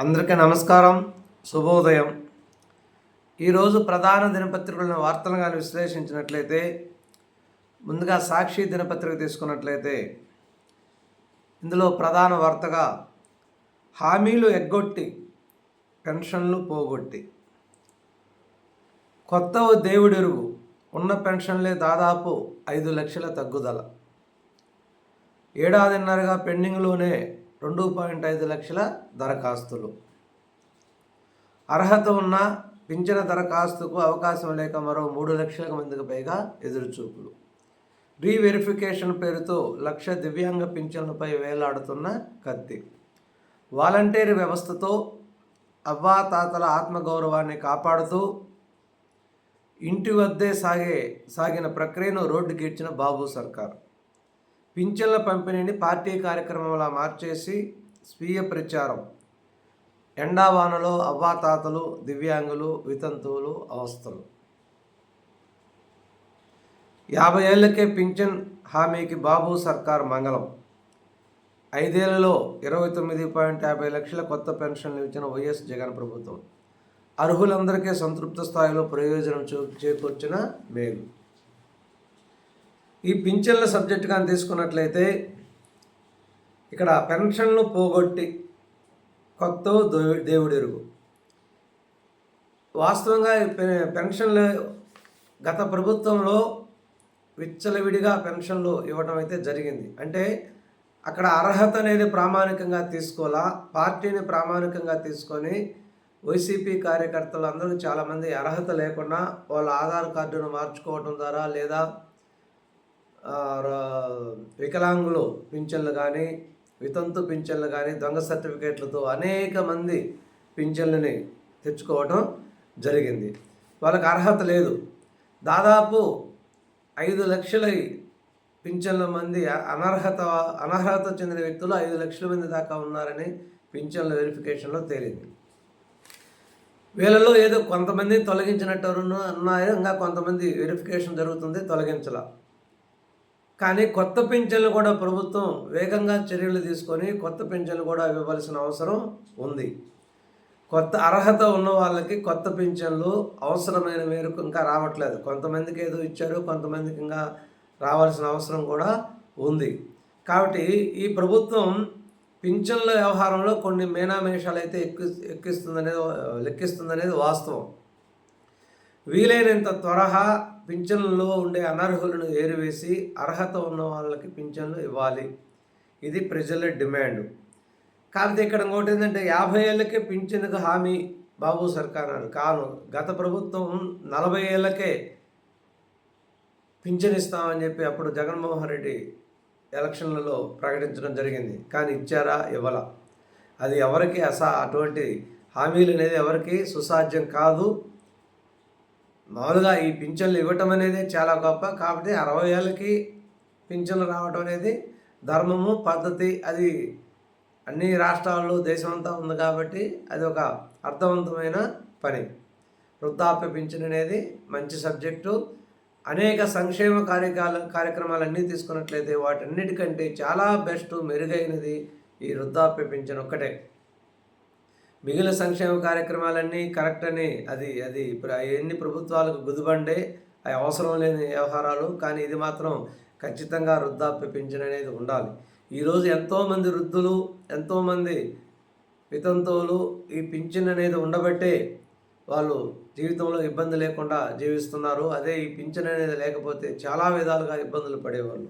అందరికీ నమస్కారం శుభోదయం. ఈరోజు ప్రధాన దినపత్రికలను వార్తలు కానీ విశ్లేషించినట్లయితే ముందుగా సాక్షి దినపత్రిక తీసుకున్నట్లయితే ఇందులో ప్రధాన వార్తగా హామీలు ఎగ్గొట్టి పెన్షన్లు పోగొట్టి. కొత్త దేవుడెరుగు ఉన్న పెన్షన్లే దాదాపు ఐదు లక్షల తగ్గుదల. ఏడాదిన్నరగా పెండింగ్లోనే రెండు పాయింట్ ఐదు లక్షల దరఖాస్తులు. అర్హత ఉన్న పింఛన దరఖాస్తుకు అవకాశం లేక మరో మూడు లక్షల మందికి పైగా ఎదురుచూపులు. రీవెరిఫికేషన్ పేరుతో లక్ష దివ్యాంగ పింఛన్లపై వేలాడుతున్న కత్తి. వాలంటీర్ వ్యవస్థతో అవ్వాతాతల ఆత్మగౌరవాన్ని కాపాడుతూ ఇంటి వద్దే సాగే సాగిన ప్రక్రియను రోడ్డుకి ఇచ్చిన బాబు సర్కార్. పింఛన్ల పంపిణీని పార్టీ కార్యక్రమంలా మార్చేసి స్వీయ ప్రచారం. ఎండావానలో అవ్వాతాతలు దివ్యాంగులు వితంతువులు అవస్థలు. యాభై ఏళ్ళకే పింఛన్ హామీకి బాబు సర్కార్ మంగళం. ఐదేళ్ళలో ఇరవై తొమ్మిది పాయింట్ యాభై లక్షల కొత్త పెన్షన్లు ఇచ్చిన వైఎస్ జగన్ ప్రభుత్వం. అర్హులందరికీ సంతృప్త స్థాయిలో ప్రయోజనం చూ చేకూర్చిన మేలు. ఈ పింఛన్ల సబ్జెక్ట్ కానీ తీసుకున్నట్లయితే ఇక్కడ పెన్షన్లు పోగొట్టి కొత్త దేవుడెరుగు. వాస్తవంగా పెన్షన్లు గత ప్రభుత్వంలో విచ్చలవిడిగా పెన్షన్లు ఇవ్వడం అయితే జరిగింది. అంటే అక్కడ అర్హత అనేది ప్రామాణికంగా తీసుకోవాలా? పార్టీని ప్రామాణికంగా తీసుకొని వైసీపీ కార్యకర్తలు అందరూ చాలామంది అర్హత లేకుండా వాళ్ళ ఆధార్ కార్డును మార్చుకోవడం ద్వారా లేదా వికలాంగులు పింఛన్లు కానీ వితంతు పింఛన్లు కానీ దొంగ సర్టిఫికేట్లతో అనేక మంది పింఛన్లని తెచ్చుకోవడం జరిగింది. వాళ్ళకి అర్హత లేదు. దాదాపు ఐదు లక్షల పింఛన్ల మంది అనర్హత అనర్హత చెందిన వ్యక్తులు ఐదు లక్షల మంది దాకా ఉన్నారని పింఛన్ల వెరిఫికేషన్లో తేలింది. వీళ్ళలో ఏదో కొంతమంది తొలగించినట్టు ఉన్నారు ఇంకా కొంతమంది వెరిఫికేషన్ జరుగుతుంది తొలగించాల. కానీ కొత్త పింఛన్లు కూడా ప్రభుత్వం వేగంగా చర్యలు తీసుకొని కొత్త పింఛన్లు కూడా ఇవ్వవలసిన అవసరం ఉంది. కొత్త అర్హత ఉన్న వాళ్ళకి కొత్త పింఛన్లు అవసరమైన మేరకు ఇంకా రావట్లేదు. కొంతమందికి ఏదో ఇచ్చారు కొంతమందికి ఇంకా రావాల్సిన అవసరం కూడా ఉంది. కాబట్టి ఈ ప్రభుత్వం పింఛన్ల వ్యవహారంలో కొన్ని మేనామేషాలు అయితే ఎక్కి ఎక్కిస్తుందనేది లెక్కిస్తుందనేది వాస్తవం. వీలైనంత త్వరగా పింఛన్లో ఉండే అనర్హులను ఏరివేసి అర్హత ఉన్న వాళ్ళకి పింఛన్లు ఇవ్వాలి. ఇది ప్రజల డిమాండ్. కాకపోతే ఇక్కడ ఇంకోటి ఏంటంటే యాభై ఏళ్ళకే పింఛన్కు హామీ బాబు సర్కార్ కాను గత ప్రభుత్వం నలభై ఏళ్ళకే పింఛన్ ఇస్తామని చెప్పి అప్పుడు జగన్మోహన్ రెడ్డి ఎలక్షన్లలో ప్రకటించడం జరిగింది. కానీ ఇచ్చారా? ఇవ్వాల. అది ఎవరికి అసా అటువంటి హామీలు అనేది ఎవరికి సుసాధ్యం కాదు. మామూలుగా ఈ పింఛన్లు ఇవ్వటం అనేది చాలా గొప్ప. కాబట్టి అరవై ఏళ్ళకి పింఛన్లు రావటం అనేది ధర్మము పద్ధతి అది అన్ని రాష్ట్రాల్లో దేశమంతా ఉంది కాబట్టి అది ఒక అర్థవంతమైన పని. వృద్ధాప్య పింఛన్ అనేది మంచి సబ్జెక్టు. అనేక సంక్షేమ కార్యకాల కార్యక్రమాలన్నీ తీసుకున్నట్లయితే వాటన్నిటికంటే చాలా బెస్ట్ మెరుగైనది ఈ వృద్ధాప్య పింఛన్ ఒక్కటే. మిగిలిన సంక్షేమ కార్యక్రమాలన్నీ కరెక్ట్ అని అది అది ఇప్పుడు అవన్నీ ప్రభుత్వాలకు గుదిబండే అవి అవసరం లేని వ్యవహారాలు కానీ ఇది మాత్రం ఖచ్చితంగా వృద్ధాప్య పింఛన్ అనేది ఉండాలి. ఈరోజు ఎంతోమంది వృద్ధులు ఎంతోమంది వితంతువులు ఈ పింఛన్ అనేది ఉండబట్టే వాళ్ళు జీవితంలో ఇబ్బంది లేకుండా జీవిస్తున్నారు. అదే ఈ పింఛన్ అనేది లేకపోతే చాలా విధాలుగా ఇబ్బందులు పడేవాళ్ళు.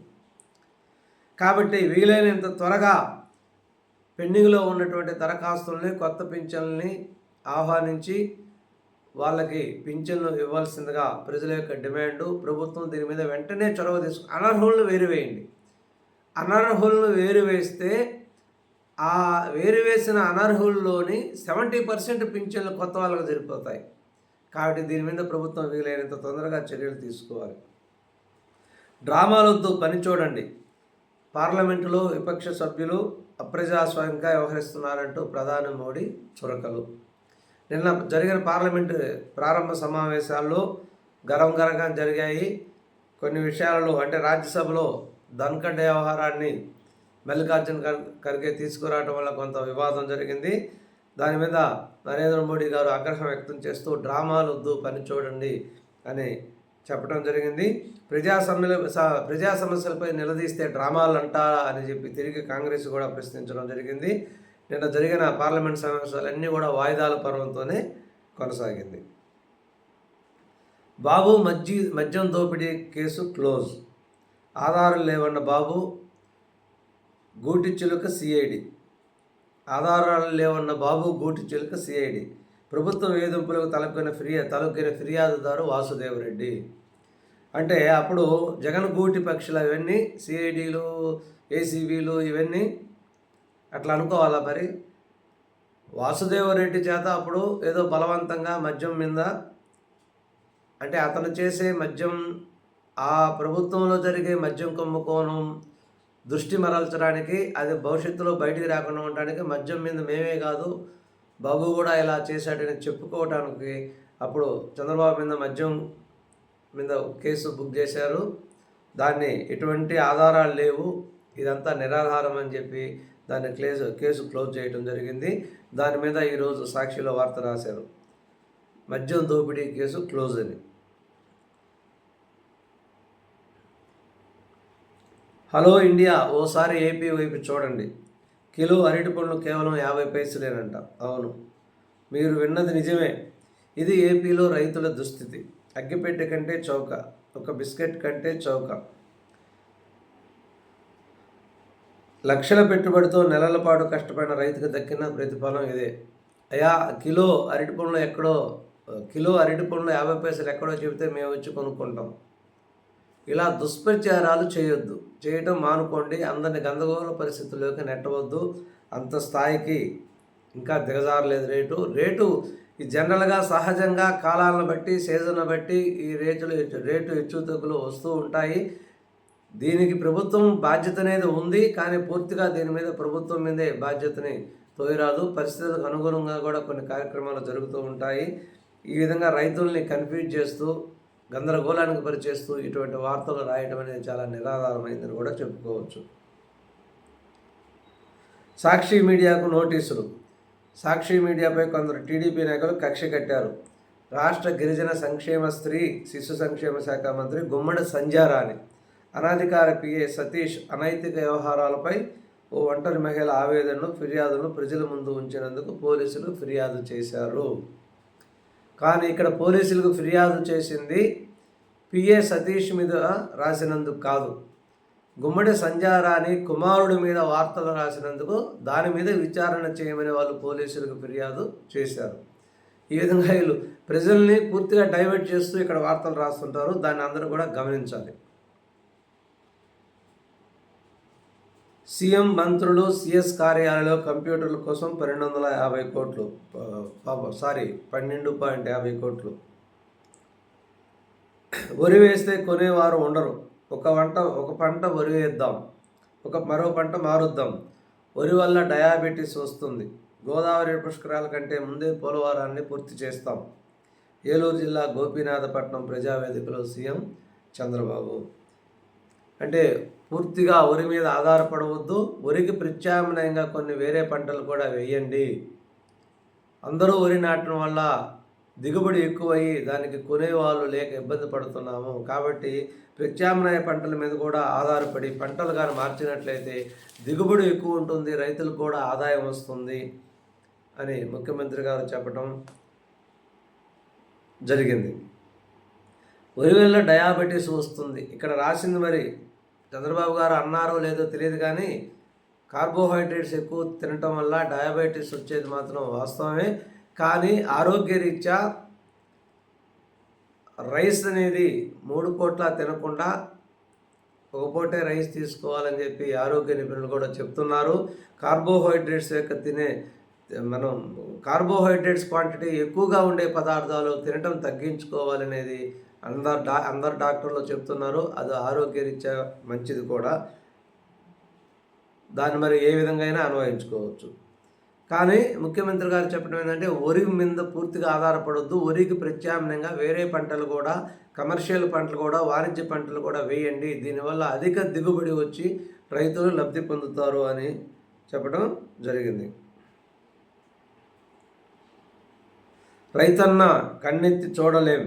కాబట్టి వీలైనంత త్వరగా పెండింగ్లో ఉన్నటువంటి దరఖాస్తుల్ని కొత్త పింఛన్లని ఆహ్వానించి వాళ్ళకి పింఛన్లు ఇవ్వాల్సిందిగా ప్రజల యొక్క డిమాండు. ప్రభుత్వం దీని మీద వెంటనే చొరవ తీసుకు అనర్హులను వేరువేయండి అనర్హులను వేరువేస్తే ఆ వేరువేసిన అనర్హుల్లోని సెవెంటీ పర్సెంట్ పింఛన్లు కొత్త వాళ్ళకి జరిపోతాయి కాబట్టి దీని మీద ప్రభుత్వం వీలైనంత తొందరగా చర్యలు తీసుకోవాలి. డ్రామాలొద్దు పని చూడండి. పార్లమెంటులో విపక్ష సభ్యులు అప్రజాస్వామ్యంగా వ్యవహరిస్తున్నారంటూ ప్రధాని మోడీ చురకలు. నిన్న జరిగిన పార్లమెంటు ప్రారంభ సమావేశాల్లో గరం గరంగా జరిగాయి. కొన్ని విషయాలలో అంటే రాజ్యసభలో ధన్కడ్ వ్యవహారాన్ని మల్లికార్జున ఖర్గే తీసుకురావడం వల్ల కొంత వివాదం జరిగింది. దాని మీద నరేంద్ర మోడీ గారు ఆగ్రహం వ్యక్తం చేస్తూ డ్రామాలు వద్దు పని చూడండి అని చెప్పడం జరిగింది. ప్రజా సమ్మెల స- ప్రజా సమస్యలపై నిలదీస్తే డ్రామాలు అంటారా అని చెప్పి తిరిగి కాంగ్రెస్ కూడా ప్రశ్నించడం జరిగింది. నిన్న జరిగిన పార్లమెంట్ సమావేశాలన్నీ కూడా వాయిదాల పర్వంతోనే కొనసాగింది. బాబు మద్య మద్యం దోపిడీ కేసు క్లోజ్. ఆధారం లేవన్న బాబు గూటి చిలుక సిఐడి. ఆధారాలు లేవన్న బాబు గూటి చిలుక సిఐడి. ప్రభుత్వం వేధింపులకు తలకొన్న ఫిర్యా తలకొన్న ఫిర్యాదుదారు వాసుదేవరెడ్డి. అంటే అప్పుడు జగన్ గూటి పక్షులు అవన్నీ సిఐడిలు ఏసీబీలు ఇవన్నీ అట్లా అనుకోవాలా మరి? వాసుదేవరెడ్డి చేత అప్పుడు ఏదో బలవంతంగా మద్యం మీద అంటే అతను చేసే మద్యం ఆ ప్రభుత్వంలో జరిగే మద్యం కుంభకోణం దృష్టి మరల్చడానికి అది భవిష్యత్తులో బయటికి రాకుండా ఉండడానికి మద్యం మీద మేమే కాదు బాబు కూడా ఇలా చేశాడని చెప్పుకోవడానికి అప్పుడు చంద్రబాబు మీద మద్యం మీద కేసు బుక్ చేశారు. దాన్ని ఎటువంటి ఆధారాలు లేవు. ఇదంతా నిరాధారం అని చెప్పి దాన్ని క్లేసు కేసు క్లోజ్ చేయడం జరిగింది. దాని మీద ఈరోజు సాక్షిలో వార్త రాశారు. మద్యం దోపిడీ కేసు క్లోజ్ అని. హలో ఇండియా ఓసారి ఏపీ వైపు చూడండి. కిలో అరటి పండ్లు కేవలం యాభై పైసలేనంట. అవును. మీరు విన్నది నిజమే. ఇది ఏపీలో రైతుల దుస్థితి. అగ్గిపెట్టె కంటే చౌక ఒక బిస్కెట్ కంటే చౌక. లక్షల పెట్టుబడితో నెలల పాటు కష్టపడిన రైతుకు దక్కిన ప్రతిఫలం ఇదే. అయా కిలో అరటి పండ్లు ఎక్కడో కిలో అరటి పండ్లు యాభై పైసలు ఎక్కడో చెబితే మేము వచ్చి కొనుక్కుంటాం. ఇలా దుష్ప్రచారాలు చేయొద్దు. చేయటం మానుకోండి. అందరిని గందరగోళ పరిస్థితుల్లోకి నెట్టవద్దు. అంత స్థాయికి ఇంకా దిగజారలేదు రేటు. రేటు ఈ జనరల్గా సహజంగా కాలాలను బట్టి సీజన్ బట్టి ఈ రేట్లు రేటు హెచ్చుతగ్గులు వస్తూ ఉంటాయి. దీనికి ప్రభుత్వం బాధ్యత అనేది ఉంది. కానీ పూర్తిగా దీని మీద ప్రభుత్వం మీదే బాధ్యతని తోయరాదు. పరిస్థితులకు అనుగుణంగా కూడా కొన్ని కార్యక్రమాలు జరుగుతూ ఉంటాయి. ఈ విధంగా రైతుల్ని కన్ఫ్యూజ్ చేస్తూ గందరగోళానికి పరిచేస్తూ ఇటువంటి వార్తలు రాయటం అనేది చాలా నిరాధారమైందని కూడా చెప్పుకోవచ్చు. సాక్షి మీడియాకు నోటీసులు. సాక్షి మీడియాపై కొందరు టీడీపీ నాయకులు కక్ష కట్టారు. రాష్ట్ర గిరిజన సంక్షేమ స్త్రీ శిశు సంక్షేమ శాఖ మంత్రి గుమ్మడి సంజారాణి అనాధికార పిఏ సతీష్ అనైతిక వ్యవహారాలపై ఓ ఒంటరి మహిళ ఆవేదనను ఫిర్యాదును ప్రజల ముందు ఉంచినందుకు పోలీసులు ఫిర్యాదు చేశారు. కానీ ఇక్కడ పోలీసులకు ఫిర్యాదు చేసింది పిఏ సతీష్ మీద రాసినందుకు కాదు. గుమ్మడి సంజారాణి కుమారుడి మీద వార్తలు రాసినందుకు దాని మీద విచారణ చేయమని వాళ్ళు పోలీసులకు ఫిర్యాదు చేశారు. ఈ విధంగా వీళ్ళు ప్రజల్ని పూర్తిగా డైవర్ట్ చేస్తూ ఇక్కడ వార్తలు రాస్తుంటారు. దాన్ని అందరూ కూడా గమనించాలి. సీఎం మంత్రులు సిఎస్ కార్యాలయంలో కంప్యూటర్ల కోసం పన్నెండు వందల యాభై కోట్లు సారీ పన్నెండు పాయింట్ యాభై కోట్లు. వరి వేస్తే కొనేవారు ఉండరు. ఒక వంట ఒక పంట వరి వేద్దాం ఒక మరో పంట మారుద్దాం. వరి వల్ల డయాబెటీస్ వస్తుంది. గోదావరి పుష్కరాల కంటే ముందే పోలవరాన్ని పూర్తి చేస్తాం. ఏలూరు జిల్లా గోపీనాథపట్నం ప్రజావేదికలో సీఎం చంద్రబాబు. అంటే పూర్తిగా వరి మీద ఆధారపడవద్దు. వరికి ప్రత్యామ్నాయంగా కొన్ని వేరే పంటలు కూడా వేయండి. అందరూ వరి నాటడం వల్ల దిగుబడి ఎక్కువయ్యి దానికి కొనేవాళ్ళు లేక ఇబ్బంది పడుతున్నాము. కాబట్టి ప్రత్యామ్నాయ పంటల మీద కూడా ఆధారపడి పంటలు కానీ మార్చినట్లయితే దిగుబడి ఎక్కువ ఉంటుంది రైతులకు కూడా ఆదాయం వస్తుంది అని ముఖ్యమంత్రి గారు చెప్పడం జరిగింది. వరి వల్ల డయాబెటీస్ వస్తుంది ఇక్కడ రాసింది మరి చంద్రబాబు గారు అన్నారో లేదో తెలియదు కానీ కార్బోహైడ్రేట్స్ ఎక్కువ తినటం వల్ల డయాబెటీస్ వచ్చేది మాత్రం వాస్తవమే. కానీ ఆరోగ్యరీత్యా రైస్ అనేది మూడు పూట్ల తినకుండా ఒక పూటే రైస్ తీసుకోవాలని చెప్పి ఆరోగ్య నిపుణులు కూడా చెప్తున్నారు. కార్బోహైడ్రేట్స్ యొక్క తినే మనం కార్బోహైడ్రేట్స్ క్వాంటిటీ ఎక్కువగా ఉండే పదార్థాలు తినటం తగ్గించుకోవాలనేది అందరు డా అందరు డాక్టర్లు చెప్తున్నారు. అది ఆరోగ్యరీత్యా మంచిది కూడా. దాన్ని మరి ఏ విధంగా అయినా అన్వయించుకోవచ్చు. కానీ ముఖ్యమంత్రి గారు చెప్పడం ఏంటంటే వరి మీద పూర్తిగా ఆధారపడొద్దు. వరికి ప్రత్యామ్నాయంగా వేరే పంటలు కూడా కమర్షియల్ పంటలు కూడా వాణిజ్య పంటలు కూడా వేయండి. దీనివల్ల అధిక దిగుబడి వచ్చి రైతులు లబ్ధి పొందుతారు అని చెప్పడం జరిగింది. రైతన్న కన్నెత్తి చూడలేం.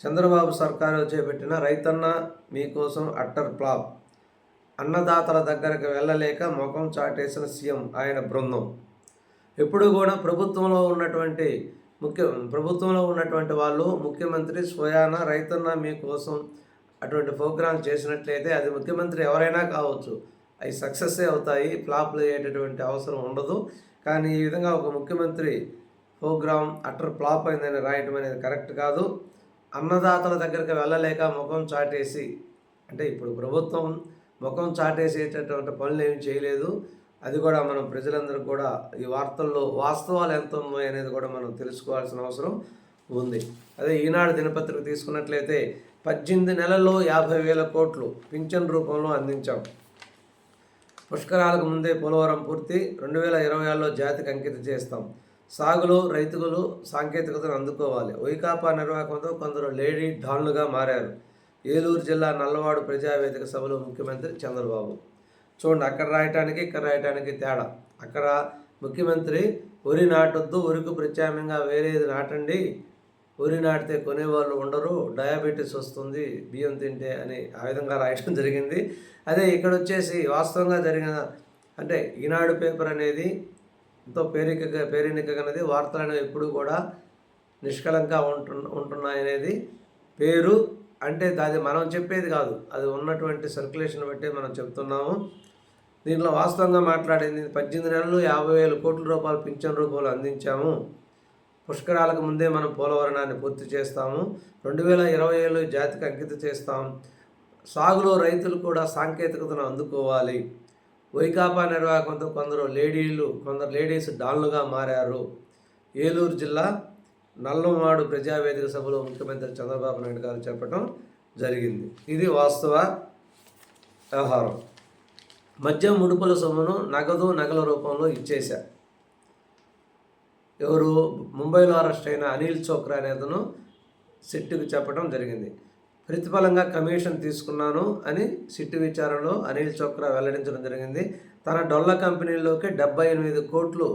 చంద్రబాబు సర్కారు చేపట్టిన రైతన్న మీకోసం అట్టర్ ప్లాప్ అన్నదాతల దగ్గరకు వెళ్ళలేక ముఖం చాటేసిన సీఎం ఆయన బృందం. ఎప్పుడు కూడా ప్రభుత్వంలో ఉన్నటువంటి ముఖ్య ప్రభుత్వంలో ఉన్నటువంటి వాళ్ళు ముఖ్యమంత్రి స్వయాన రైతన్న మీకోసం అటువంటి ప్రోగ్రాం చేసినట్లయితే అది ముఖ్యమంత్రి ఎవరైనా కావచ్చు. అవి సక్సెస్ అవుతాయి ఫ్లాప్లు అయ్యేటటువంటి అవసరం ఉండదు. కానీ ఈ విధంగా ఒక ముఖ్యమంత్రి ప్రోగ్రాం అట్టర్ ఫ్లాప్ అయిందని రాయటం అనేది కరెక్ట్ కాదు. అన్నదాతల దగ్గరికి వెళ్ళలేక ముఖం చాటేసి అంటే ఇప్పుడు ప్రభుత్వం ముఖం చాటేసేటటువంటి పనులు ఏమి చేయలేదు. అది కూడా మనం ప్రజలందరూ కూడా ఈ వార్తల్లో వాస్తవాలు ఎంత ఉన్నాయి అనేది కూడా మనం తెలుసుకోవాల్సిన అవసరం ఉంది. అదే ఈనాడు దినపత్రిక తీసుకున్నట్లయితే పద్దెనిమిది నెలల్లో యాభై వేల కోట్లు పింఛన్ రూపంలో అందించాం. పుష్కరాలకు ముందే పోలవరం పూర్తి రెండు వేల ఇరవై ఆరులో జాతికి అంకితం చేస్తాం. సాగులో రైతులు సాంకేతికతను అందుకోవాలి. వైకాపా నిర్వాహకంతో కొందరు లేడీ డాన్లుగా మారారు. ఏలూరు జిల్లా నల్లవాడు ప్రజావేదిక సభలో ముఖ్యమంత్రి చంద్రబాబు. చూడండి అక్కడ రాయటానికి ఇక్కడ రాయటానికి తేడా. అక్కడ ముఖ్యమంత్రి వరి నాటొద్దు వరికి ప్రత్యామ్నాయంగా వేరేది నాటండి. వరి నాటితే కొనేవాళ్ళు ఉండరు డయాబెటీస్ వస్తుంది బియ్యం తింటే అని ఆ విధంగా రాయడం జరిగింది. అదే ఇక్కడ వచ్చేసి వాస్తవంగా జరిగిన అంటే ఈనాడు పేపర్ అనేది ఎంతో పేరిక పేరెన్నికగనది వార్తలు అనేవి ఎప్పుడు కూడా నిష్కలంగా ఉంటు ఉంటున్నాయనేది పేరు అంటే అది మనం చెప్పేది కాదు. అది ఉన్నటువంటి సర్క్యులేషన్ బట్టి మనం చెప్తున్నాము. దీంట్లో వాస్తవంగా మాట్లాడింది పద్దెనిమిది నెలలు యాభై వేల కోట్ల రూపాయలు పింఛన్ రూపంలో అందించాము. పుష్కరాలకు ముందే మనం పోలవరణాన్ని పూర్తి చేస్తాము. రెండు వేల ఇరవై ఏళ్ళు జాతికి అంకిత చేస్తాం. సాగులో రైతులు కూడా సాంకేతికతను అందుకోవాలి. వైకాపా నిర్వాహకంతో కొందరు లేడీలు కొందరు లేడీస్ డాన్లుగా మారారు. ఏలూరు జిల్లా నల్లమాడు ప్రజావేదిక సభలో ముఖ్యమంత్రి చంద్రబాబు నాయుడు గారు చెప్పడం జరిగింది. ఇది వాస్తవ వ్యవహారం. మద్యం ముడుపుల సొమ్మును నగదు నగల రూపంలో ఇచ్చేశా. ఎవరు? ముంబైలో అరెస్ట్ అయిన అనిల్ చోక్రా నేతను సిట్టుకు చెప్పడం జరిగింది. ప్రతిఫలంగా కమిషన్ తీసుకున్నాను అని సిట్టు విచారణలో అనిల్ చోక్రా వెల్లడించడం జరిగింది. తన డొల్ల కంపెనీలోకి డెబ్బై ఎనిమిది కోట్లు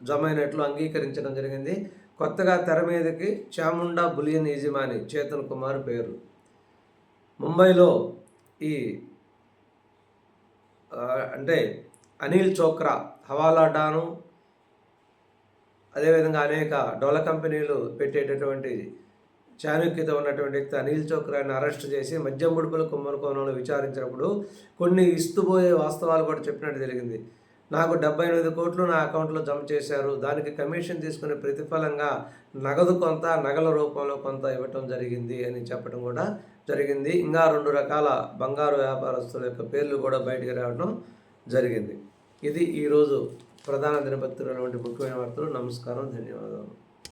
జమైనట్లు అంగీకరించడం జరిగింది. కొత్తగా తెర మీదకి చాముండా బులియన్ యజమాని చేతన్ కుమార్ పేరు. ముంబైలో ఈ అంటే అనిల్ చోక్రా హవాలా డాను అదేవిధంగా అనేక డొల్ల కంపెనీలు పెట్టేటటువంటి చాణక్యత ఉన్నటువంటి వ్యక్తి అనిల్ చోక్రాన్ని అరెస్ట్ చేసి మద్యం ముడుపుల కుమ్మరకోణంలో విచారించినప్పుడు కొన్ని ఇస్తుపోయే వాస్తవాలు కూడా చెప్పినట్టు జరిగింది. నాకు డెబ్బై ఎనిమిది కోట్లు నా అకౌంట్లో జమ చేశారు. దానికి కమిషన్ తీసుకునే ప్రతిఫలంగా నగదు కొంత నగల రూపంలో కొంత ఇవ్వటం జరిగింది అని చెప్పడం కూడా జరిగింది. ఇంకా రెండు రకాల బంగారు వ్యాపారస్తుల యొక్క పేర్లు కూడా బయటకు రావడం జరిగింది. ఇది ఈరోజు ప్రధాన దినపత్రికటువంటి ముఖ్యమైన వార్తలు. నమస్కారం. ధన్యవాదాలు.